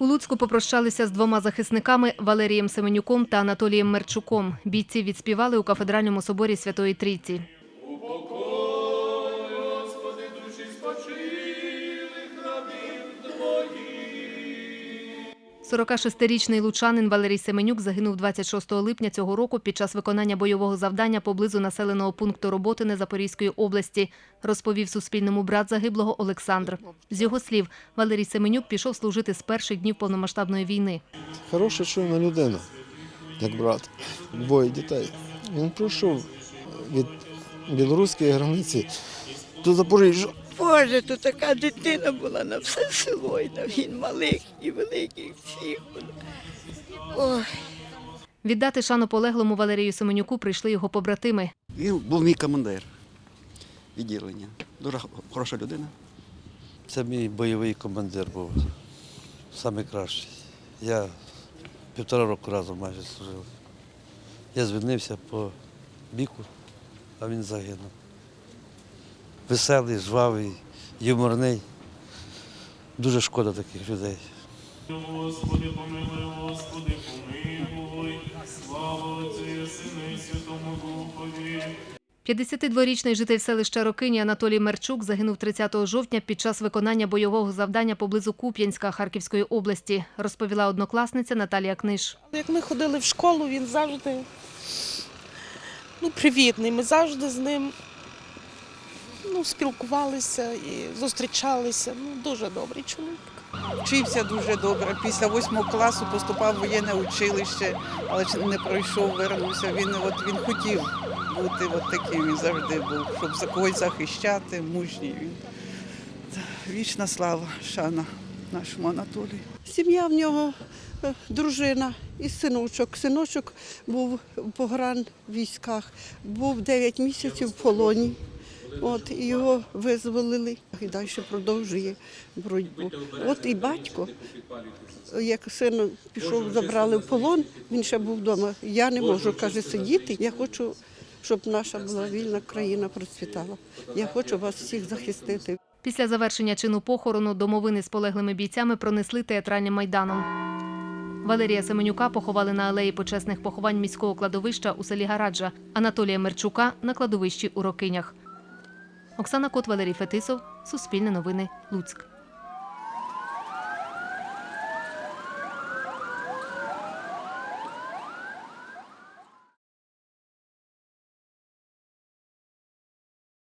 У Луцьку попрощалися з двома захисниками Валерієм Семенюком та Анатолієм Мерчуком. Бійці відспівали у кафедральному соборі Святої Трійці. 46-річний лучанин Валерій Семенюк загинув 26 липня цього року під час виконання бойового завдання поблизу населеного пункту Роботине Запорізької області, розповів Суспільному брат загиблого Олександр. З його слів, Валерій Семенюк пішов служити з перших днів повномасштабної війни. Хороша чуйна людина, як брат, двоє дітей. Він пройшов від білоруської границі до Запоріжжя. Боже, то така дитина була на все село, і на він малих і великих всіх. Ой. Віддати шану полеглому Валерію Семенюку прийшли його побратими. Він був мій командир відділення. Дуже хороша людина. Це мій бойовий командир був, найкращий. Я півтора року разом майже служив. Я звільнився по біку, а він загинув. Веселий, жвавий, юморний. Дуже шкода таких людей. Господи, помилуй, Господи, помилуй, слава Отцю і Сину і Святому Духові. 52-річний житель селища Рокині Анатолій Мерчук загинув 30 жовтня під час виконання бойового завдання поблизу Куп'янська Харківської області, розповіла однокласниця Наталія Книж. Як ми ходили в школу, він завжди ну, привітний. Ми завжди з ним ну, спілкувалися і зустрічалися. Ну, дуже добрий чоловік. Вчився дуже добре. Після восьмого класу поступав в воєнне училище, але не пройшов, вернувся. Він от він хотів бути от таким, він завжди був, щоб за когось захищати, мужній він. Вічна слава, шана нашому Анатолію. Сім'я в нього, е, дружина і синочок. Синочок був в погран військах, був 9 місяців в полоні. От, його визволили і далі продовжує боротьбу. От і батько, як син пішов, забрали в полон, він ще був вдома. Я не можу, каже, сидіти. Я хочу, щоб наша була вільна країна процвітала. Я хочу вас всіх захистити. Після завершення чину похорону домовини з полеглими бійцями пронесли театральним майданом. Валерія Семенюка поховали на алеї почесних поховань міського кладовища у селі Гараджа, Анатолія Мерчука на кладовищі у Рокинях. Оксана Кот, Валерій Фетисов, Суспільне новини, Луцьк.